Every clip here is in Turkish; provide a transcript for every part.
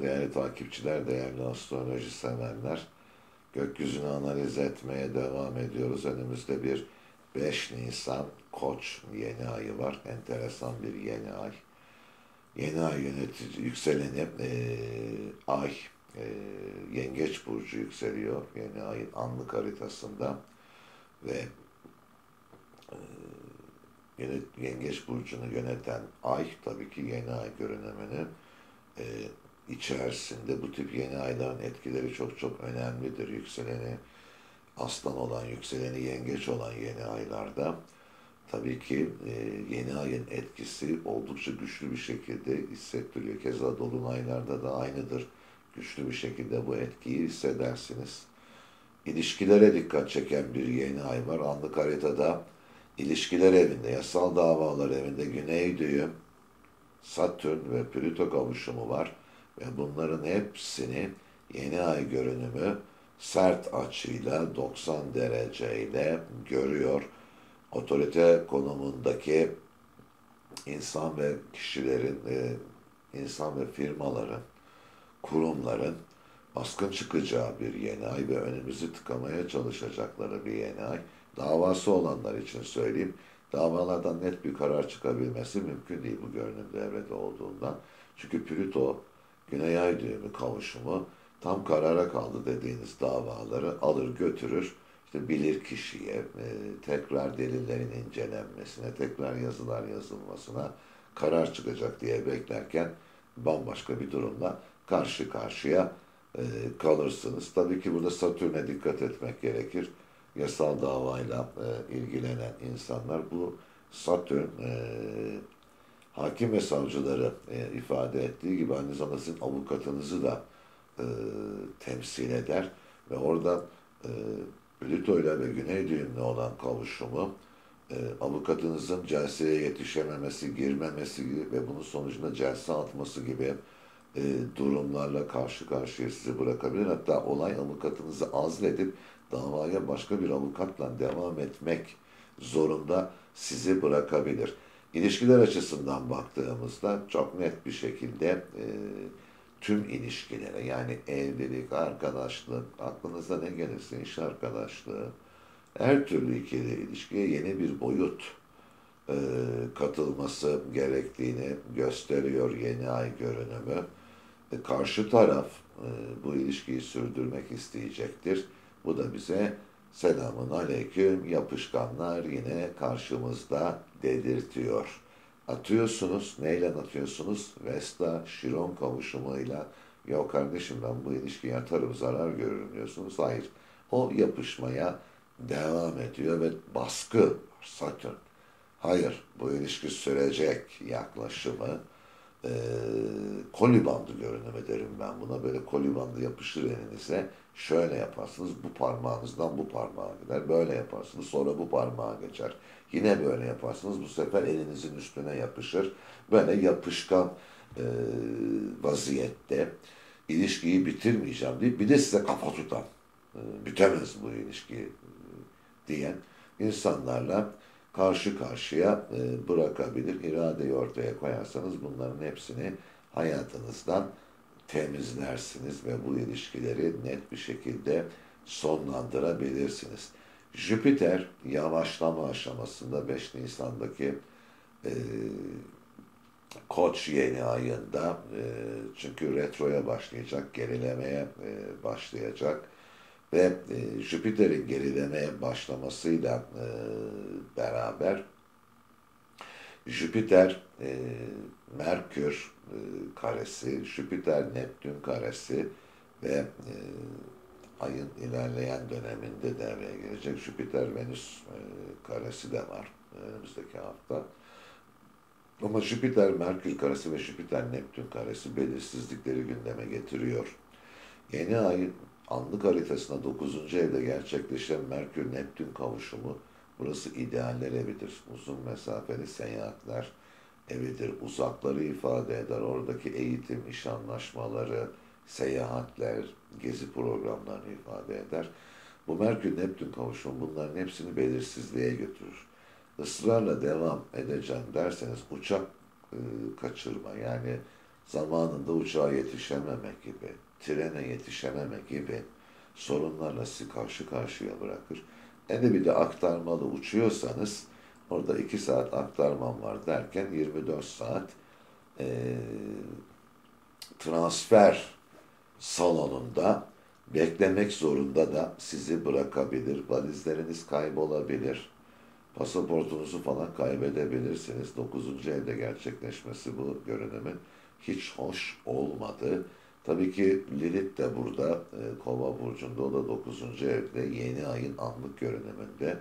Değerli takipçiler, değerli astroloji severler, gökyüzünü analiz etmeye devam ediyoruz. Önümüzde bir 5 Nisan Koç yeni ayı var. Enteresan bir yeni ay. Yeni ay yönetici, yükseleni e, ay, e, yengeç burcu yükseliyor. Yeni ayın anlık haritasında ve e, yengeç burcunu yöneten ay tabii ki yeni ay görünümünü e, içerisinde bu tip yeni ayların etkileri çok çok önemlidir. Yükseleni aslan olan, yükseleni yengeç olan yeni aylarda tabii ki e, yeni ayın etkisi oldukça güçlü bir şekilde hissettiriyor. Keza dolunaylarda da aynıdır. Güçlü bir şekilde bu etkiyi hissedersiniz. İlişkilere dikkat çeken bir yeni ay var. Anlık haritada ilişkiler evinde, yasal davalar evinde güney düğüm, Satürn ve Plüto kavuşumu var. Ve bunların hepsini yeni ay görünümü sert açıyla 90 dereceyle görüyor. Otorite konumundaki insan ve kişilerin, e, insan ve firmaların, kurumların baskın çıkacağı bir yeni ay ve önümüzü tıkamaya çalışacakları bir yeni ay. Davası olanlar için söyleyeyim, davalardan net bir karar çıkabilmesi mümkün değil bu görünüm devrede olduğundan. Çünkü Plüto Güney Ay düğümü kavuşumu tam karara kaldı dediğiniz davaları alır götürür. İşte bilir kişiye, e, tekrar delillerin incelenmesine, tekrar yazılar yazılmasına karar çıkacak diye beklerken bambaşka bir durumla karşı karşıya e, kalırsınız. Tabii ki burada Satürn'e dikkat etmek gerekir. Yasal davayla e, ilgilenen insanlar bu Satürn hakim ve savcıları e, ifade ettiği gibi aynı zamanda sizin avukatınızı da e, temsil eder ve orada e, Plüto ile ve Güney düğümlü olan kavuşumu e, avukatınızın celseye yetişememesi, girmemesi ve bunun sonucunda celse atması gibi e, durumlarla karşı karşıya sizi bırakabilir. Hatta olay avukatınızı azledip davaya başka bir avukatla devam etmek zorunda sizi bırakabilir. İlişkiler açısından baktığımızda çok net bir şekilde e, tüm ilişkilere yani evlilik, arkadaşlık, aklınıza ne gelirse iş arkadaşlığı, her türlü ikili ilişkiye yeni bir boyut e, katılması gerektiğini gösteriyor yeni ay görünümü. E, karşı taraf e, bu ilişkiyi sürdürmek isteyecektir. Bu da bize selamun aleyküm yapışkanlar yine karşımızda dedirtiyor. Atıyorsunuz, neyle atıyorsunuz? Vesta, Şiron kavuşumuyla. Ya kardeşim ben bu ilişkiye atarım, zarar görürüm diyorsunuz. Hayır. O yapışmaya devam ediyor ve baskı Satürn. Hayır, bu ilişki sürecek yaklaşımı e, koli bandı görünümü derim ben buna. Böyle koli bandı yapışır elinize. Şöyle yaparsınız, bu parmağınızdan bu parmağa gider. Böyle yaparsınız, sonra bu parmağa geçer. Yine böyle yaparsınız, bu sefer elinizin üstüne yapışır. Böyle yapışkan e, vaziyette ilişkiyi bitirmeyeceğim deyip bir de size kafa tutan, e, bitemez bu ilişki diyen insanlarla karşı karşıya e, bırakabilir. İradeyi ortaya koyarsanız bunların hepsini hayatınızdan temizlersiniz ve bu ilişkileri net bir şekilde sonlandırabilirsiniz. Jüpiter yavaşlama aşamasında 5 Nisan'daki e, Koç yeni ayında e, çünkü retroya başlayacak, gerilemeye e, başlayacak ve e, Jüpiter'in gerilemeye başlamasıyla e, beraber Jüpiter, e, Merkür karesi, Jüpiter, Neptün karesi ve e, ayın ilerleyen döneminde devreye girecek Jüpiter, Venüs e, karesi de var önümüzdeki hafta. Ama Jüpiter, Merkür karesi ve Jüpiter, Neptün karesi belirsizlikleri gündeme getiriyor. Yeni ayın anlık haritasına 9. evde gerçekleşen Merkür-Neptün kavuşumu burası idealler evidir. Uzun mesafeli seyahatler evidir. Uzakları ifade eder. Oradaki eğitim, iş anlaşmaları, seyahatler, gezi programlarını ifade eder. Bu Merkür-Neptün kavuşumu bunların hepsini belirsizliğe götürür. Israrla devam edeceğim derseniz uçak e, kaçırma yani zamanında uçağa yetişememek gibi, trene yetişememek gibi sorunlarla sizi karşı karşıya bırakır. E bir de aktarmalı uçuyorsanız orada iki saat aktarmam var derken 24 saat e, transfer salonunda beklemek zorunda da sizi bırakabilir. Valizleriniz kaybolabilir. Pasaportunuzu falan kaybedebilirsiniz. Dokuzuncu evde gerçekleşmesi bu görünümün hiç hoş olmadı. Tabii ki Lilith de burada, e, Kova burcunda, o da 9. evde, yeni ayın anlık görünümünde.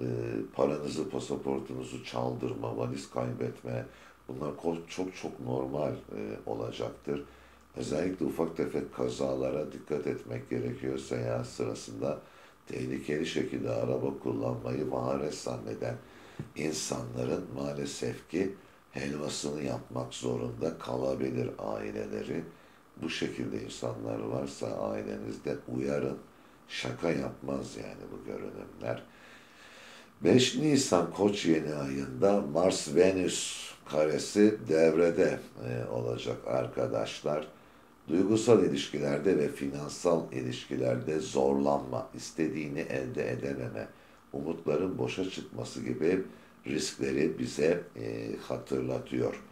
E, paranızı, pasaportunuzu çaldırma, valiz kaybetme, bunlar çok çok normal e, olacaktır. Özellikle ufak tefek kazalara dikkat etmek gerekiyor seyahat sırasında. Tehlikeli şekilde araba kullanmayı maharet zanneden insanların maalesef ki helvasını yapmak zorunda kalabilir aileleri bu şekilde insanlar varsa ailenizde uyarın. Şaka yapmaz yani bu görünümler. 5 Nisan Koç yeni ayında Mars-Venüs karesi devrede e, olacak arkadaşlar. Duygusal ilişkilerde ve finansal ilişkilerde zorlanma, istediğini elde edememe, umutların boşa çıkması gibi riskleri bize e, hatırlatıyor.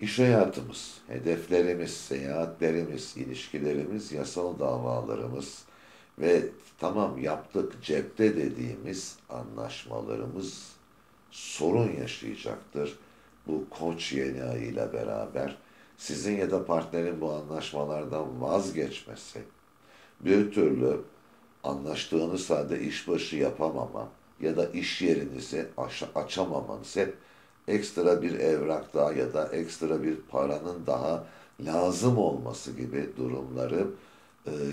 İş hayatımız, hedeflerimiz, seyahatlerimiz, ilişkilerimiz, yasal davalarımız ve tamam yaptık cepte dediğimiz anlaşmalarımız sorun yaşayacaktır. Bu koç yeni ayıyla beraber sizin ya da partnerin bu anlaşmalardan vazgeçmesi, bir türlü anlaştığınız halde işbaşı yapamama ya da iş yerinizi aç açamamanız hep ekstra bir evrak daha ya da ekstra bir paranın daha lazım olması gibi durumları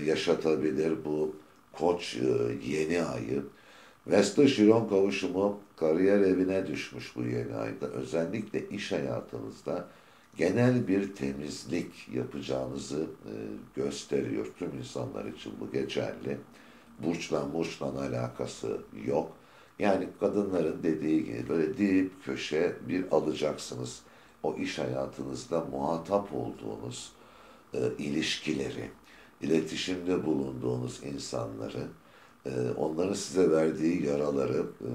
yaşatabilir bu koç e, yeni ayı. Vesta Şiron kavuşumu kariyer evine düşmüş bu yeni ayda. Özellikle iş hayatınızda genel bir temizlik yapacağınızı e, gösteriyor. Tüm insanlar için bu geçerli. Burçla burçla alakası yok. Yani kadınların dediği gibi böyle dip köşe bir alacaksınız. O iş hayatınızda muhatap olduğunuz e, ilişkileri, iletişimde bulunduğunuz insanları, e, onların size verdiği yaraları e,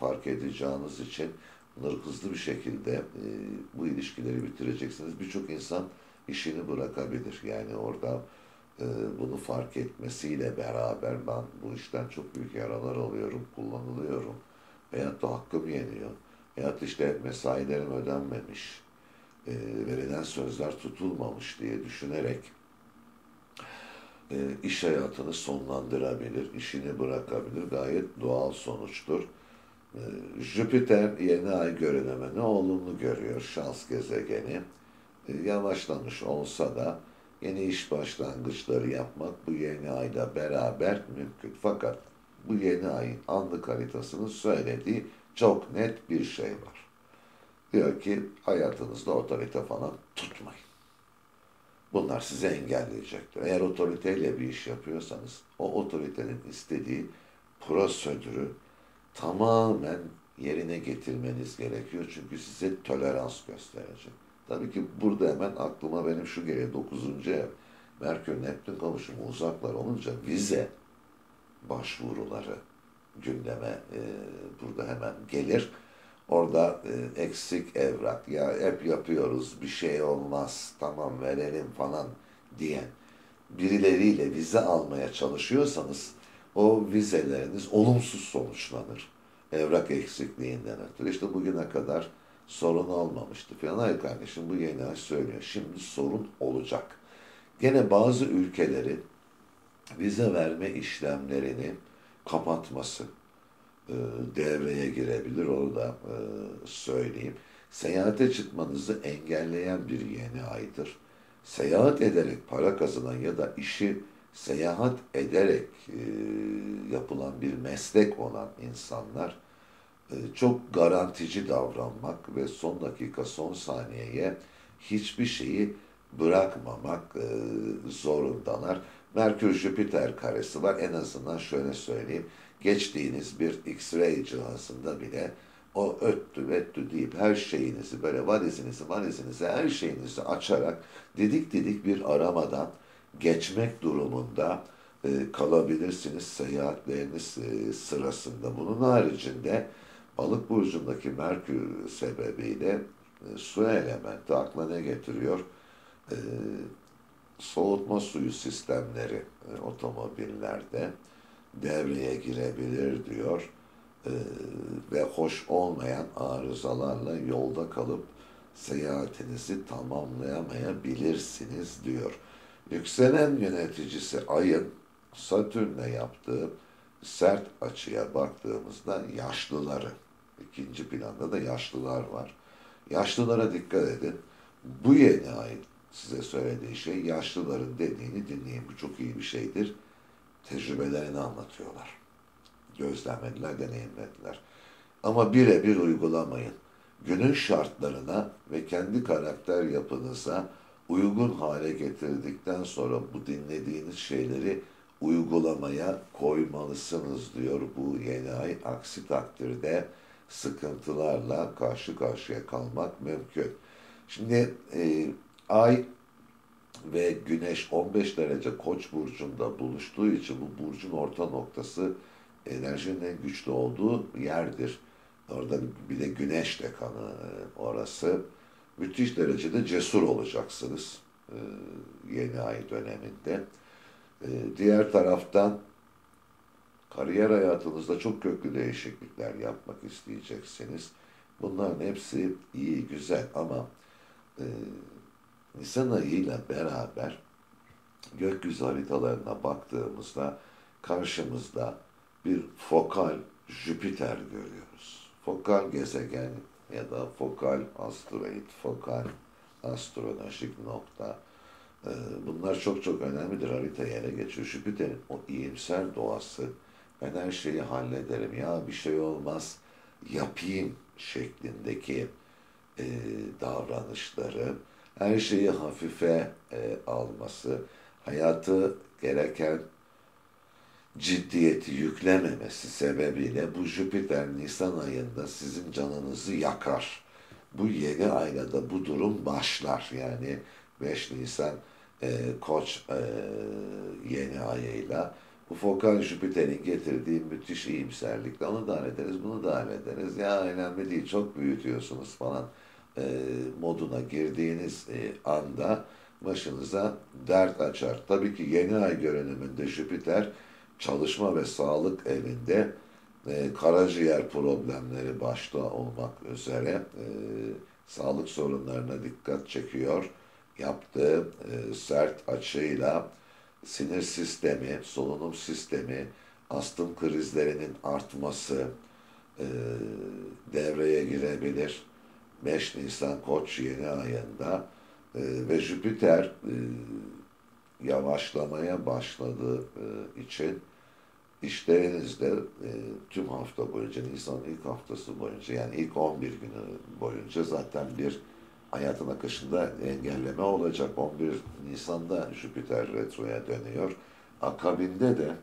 fark edeceğiniz için bunları hızlı bir şekilde e, bu ilişkileri bitireceksiniz. Birçok insan işini bırakabilir. Yani orada e, bunu fark etmesiyle beraber ben bu işten çok büyük yaralar alıyorum, kullanılıyorum. Veyahut da hakkım yeniyor. Veyahut işte mesailerim ödenmemiş, verilen sözler tutulmamış diye düşünerek e, iş hayatını sonlandırabilir, işini bırakabilir. Gayet doğal sonuçtur. Jüpiter yeni ay görünümünü olumlu görüyor şans gezegeni. Yavaşlamış olsa da yeni iş başlangıçları yapmak bu yeni ayda beraber mümkün. Fakat bu yeni ayın anlık haritasının söylediği çok net bir şey var. Diyor ki hayatınızda otorite falan tutmayın. Bunlar sizi engelleyecektir. Eğer otoriteyle bir iş yapıyorsanız o otoritenin istediği prosedürü tamamen yerine getirmeniz gerekiyor. Çünkü size tolerans gösterecek. Tabii ki burada hemen aklıma benim şu geliyor. Dokuzuncu ev. Merkür Neptün kavuşumu uzaklar olunca vize başvuruları gündeme e, burada hemen gelir. Orada e, eksik evrak ya hep yapıyoruz bir şey olmaz tamam verelim falan diyen birileriyle vize almaya çalışıyorsanız o vizeleriniz olumsuz sonuçlanır. Evrak eksikliğinden ötürü. İşte bugüne kadar sorun olmamıştı falan. Hayır kardeşim bu yeni ay söylüyor. Şimdi sorun olacak. Gene bazı ülkeleri vize verme işlemlerini kapatması e, devreye girebilir. Onu da e, söyleyeyim. Seyahate çıkmanızı engelleyen bir yeni aydır. Seyahat ederek para kazanan ya da işi seyahat ederek e, yapılan bir meslek olan insanlar e, çok garantici davranmak ve son dakika, son saniyeye hiçbir şeyi bırakmamak zorundalar. Merkür-Jüpiter karesi var. En azından şöyle söyleyeyim. Geçtiğiniz bir X-ray cihazında bile o öttü vettü deyip her şeyinizi böyle valizinizi valizinizi her şeyinizi açarak didik didik bir aramadan geçmek durumunda e, kalabilirsiniz seyahatleriniz e, sırasında. Bunun haricinde balık burcundaki Merkür sebebiyle e, su elementi akla ne getiriyor? E, soğutma suyu sistemleri e, otomobillerde devreye girebilir diyor. E, ve hoş olmayan arızalarla yolda kalıp seyahatinizi tamamlayamayabilirsiniz diyor. Yükselen yöneticisi ayın Satürn'e yaptığı sert açıya baktığımızda yaşlıları, ikinci planda da yaşlılar var. Yaşlılara dikkat edin. Bu yeni ay size söylediği şey yaşlıların dediğini dinleyin. Bu çok iyi bir şeydir. Tecrübelerini anlatıyorlar. Gözlemlediler, deneyimlediler. Ama birebir uygulamayın. Günün şartlarına ve kendi karakter yapınıza uygun hale getirdikten sonra bu dinlediğiniz şeyleri uygulamaya koymalısınız diyor bu yeni ay. Aksi takdirde sıkıntılarla karşı karşıya kalmak mümkün. Şimdi e, ay ve güneş 15 derece koç burcunda buluştuğu için bu burcun orta noktası enerjinin en güçlü olduğu yerdir. Orada bir de güneş de kanı e, orası. Müthiş derecede cesur olacaksınız e, yeni ay döneminde. E, diğer taraftan kariyer hayatınızda çok köklü değişiklikler yapmak isteyeceksiniz. Bunların hepsi iyi, güzel ama Nisan ayıyla beraber gökyüzü haritalarına baktığımızda karşımızda bir fokal Jüpiter görüyoruz. Fokal gezegen ya da fokal asteroid, fokal astrolojik nokta. Ee, bunlar çok çok önemlidir. Harita ele geçiyor. Jüpiter'in o iyimser doğası. Ben her şeyi hallederim. Ya bir şey olmaz. Yapayım şeklindeki e, davranışları. Her şeyi hafife e, alması. Hayatı gereken ciddiyeti yüklememesi sebebiyle bu Jüpiter Nisan ayında sizin canınızı yakar. Bu yeni ayda da bu durum başlar. Yani 5 Nisan e, Koç e, yeni ayıyla bu fokal Jüpiter'in getirdiği müthiş iyimserlikle onu da hallederiz, bunu da hallederiz. Ya önemli değil, çok büyütüyorsunuz falan e, moduna girdiğiniz e, anda başınıza dert açar. Tabii ki yeni ay görünümünde Jüpiter çalışma ve sağlık evinde e, karaciğer problemleri başta olmak üzere e, sağlık sorunlarına dikkat çekiyor. Yaptığı e, sert açıyla sinir sistemi, solunum sistemi, astım krizlerinin artması e, devreye girebilir. 5 Nisan Koç yeni ayında e, ve Jüpiter e, yavaşlamaya başladığı e, için işlerinizde e, tüm hafta boyunca, Nisan ilk haftası boyunca yani ilk 11 günü boyunca zaten bir hayatın akışında engelleme olacak. 11 Nisan'da Jüpiter retroya dönüyor. Akabinde de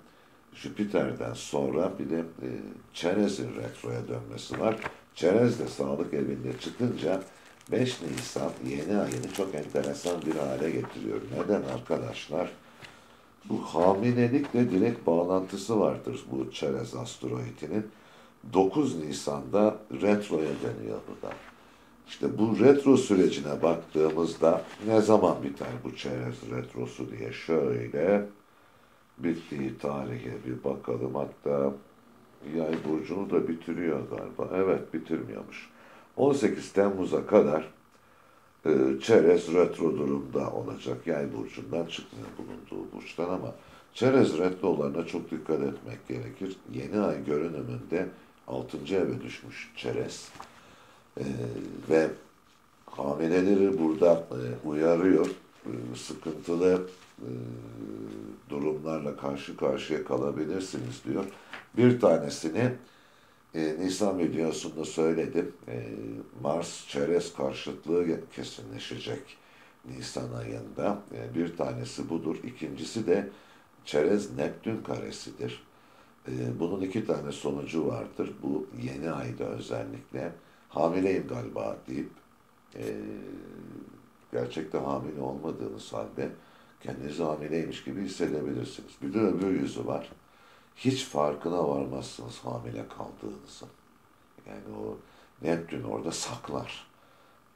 Jüpiter'den sonra bir de e, Çerez'in retroya dönmesi var. Çerez de sağlık evinde çıkınca 5 Nisan yeni ayını çok enteresan bir hale getiriyor. Neden arkadaşlar? Bu hamilelikle direkt bağlantısı vardır bu çerez asteroidinin. 9 Nisan'da retroya dönüyor bu da. İşte bu retro sürecine baktığımızda ne zaman biter bu çerez retrosu diye şöyle bittiği tarihe bir bakalım. Hatta yay burcunu da bitiriyor galiba. Evet bitirmiyormuş. 18 Temmuz'a kadar e, çerez retro durumda olacak. Yay burcundan çıkmıyor bulunduğu burçtan ama çerez retrolarına çok dikkat etmek gerekir. Yeni ay görünümünde 6. eve düşmüş çerez. E, ve hamileleri burada e, uyarıyor. E, sıkıntılı e, durumlarla karşı karşıya kalabilirsiniz diyor. Bir tanesini e, Nisan videosunda söyledim. Mars çerez karşıtlığı kesinleşecek Nisan ayında. Bir tanesi budur. İkincisi de çerez Neptün karesidir. Bunun iki tane sonucu vardır. Bu yeni ayda özellikle hamileyim galiba deyip e, gerçekten hamile olmadığınız halde kendinizi hamileymiş gibi hissedebilirsiniz. De öbür yüzü var. Hiç farkına varmazsınız hamile kaldığınızın. Yani o Neptün orada saklar.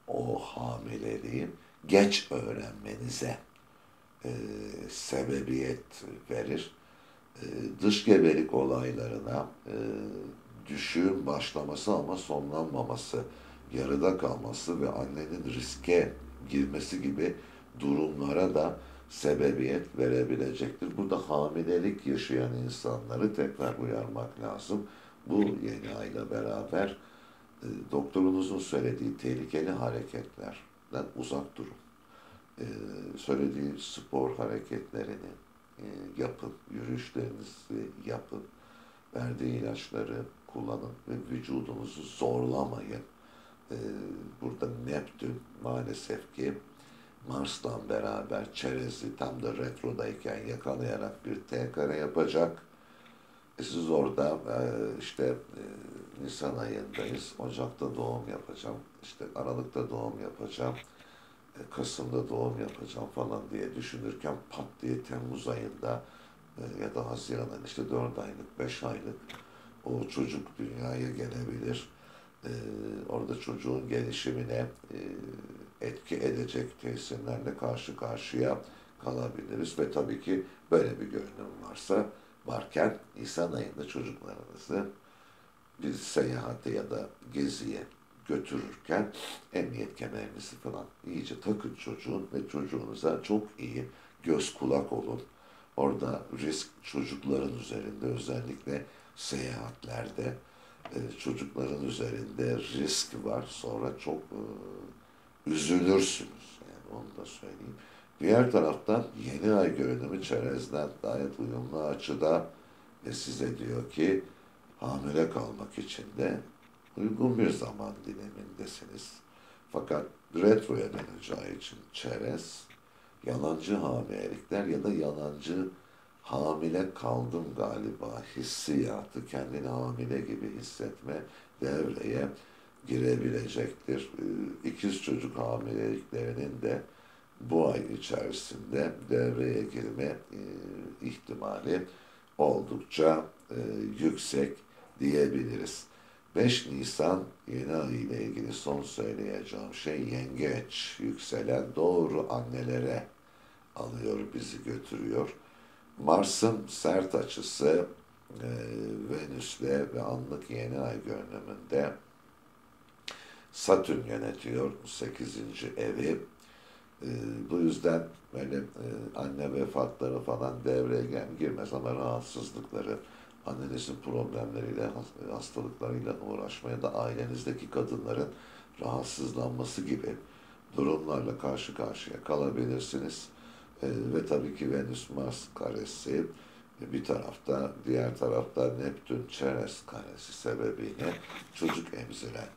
O hamileliği geç öğrenmenize e, sebebiyet verir. E, dış gebelik olaylarına e, düşüğün başlaması ama sonlanmaması, yarıda kalması ve annenin riske girmesi gibi durumlara da sebebiyet verebilecektir. Burada hamilelik yaşayan insanları tekrar uyarmak lazım. Bu yeni ayla beraber e, doktorunuzun söylediği tehlikeli hareketlerden uzak durun. E, söylediği spor hareketlerini e, yapın, yürüyüşlerinizi yapın, verdiği ilaçları kullanın ve vücudunuzu zorlamayın. E, burada Neptün maalesef ki Mars'tan beraber çerezi tam da retrodayken yakalayarak bir T kare yapacak. E siz orada e, işte e, Nisan ayındayız. Ocak'ta doğum yapacağım. İşte Aralık'ta doğum yapacağım. E, Kasım'da doğum yapacağım falan diye düşünürken pat diye Temmuz ayında e, ya da Haziran'ın işte 4 aylık, 5 aylık o çocuk dünyaya gelebilir. E, orada çocuğun gelişimine e, etki edecek tesirlerle karşı karşıya kalabiliriz ve tabii ki böyle bir görünüm varsa varken Nisan ayında çocuklarınızı bir seyahate ya da geziye götürürken emniyet kemerinizi falan iyice takın çocuğun ve çocuğunuza çok iyi göz kulak olun. Orada risk çocukların üzerinde özellikle seyahatlerde çocukların üzerinde risk var. Sonra çok e, üzülürsünüz. Yani onu da söyleyeyim. Diğer taraftan yeni ay görünümü çerezden gayet uyumlu açıda ve size diyor ki hamile kalmak için de uygun bir zaman dilimindesiniz. Fakat retroya döneceği için çerez, yalancı hamilelikler ya da yalancı hamile kaldım galiba hissiyatı, kendini hamile gibi hissetme devreye girebilecektir. Ee, ikiz çocuk hamileliklerinin de bu ay içerisinde devreye girme e, ihtimali oldukça e, yüksek diyebiliriz. 5 Nisan yeni ay ile ilgili son söyleyeceğim şey yengeç, yükselen doğru annelere alıyor, bizi götürüyor. Mars'ın sert açısı e, Venüs'le ve anlık yeni ay görünümünde Satürn yönetiyor 8. evi. E, bu yüzden böyle e, anne vefatları falan devreye girmez ama rahatsızlıkları, annenizin problemleriyle, hastalıklarıyla uğraşmaya da ailenizdeki kadınların rahatsızlanması gibi durumlarla karşı karşıya kalabilirsiniz. E, ve tabii ki Venüs-Mars karesi bir tarafta, diğer tarafta Neptün Ceres karesi sebebiyle çocuk emziren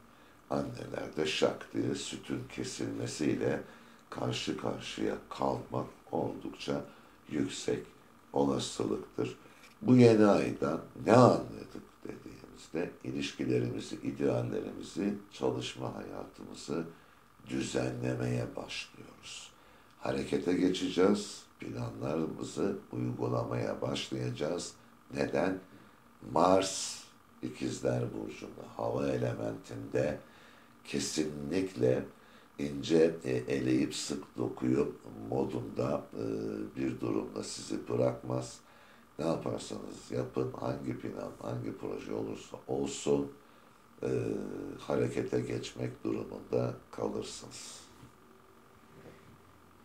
annelerde şak diye sütün kesilmesiyle karşı karşıya kalmak oldukça yüksek olasılıktır. Bu yeni aydan ne anladık dediğimizde ilişkilerimizi, ideallerimizi, çalışma hayatımızı düzenlemeye başlıyoruz. Harekete geçeceğiz, planlarımızı uygulamaya başlayacağız. Neden? Mars İkizler Burcu'nda, hava elementinde kesinlikle ince e, eleyip sık dokuyup modunda e, bir durumda sizi bırakmaz. Ne yaparsanız yapın, hangi plan, hangi proje olursa olsun e, harekete geçmek durumunda kalırsınız.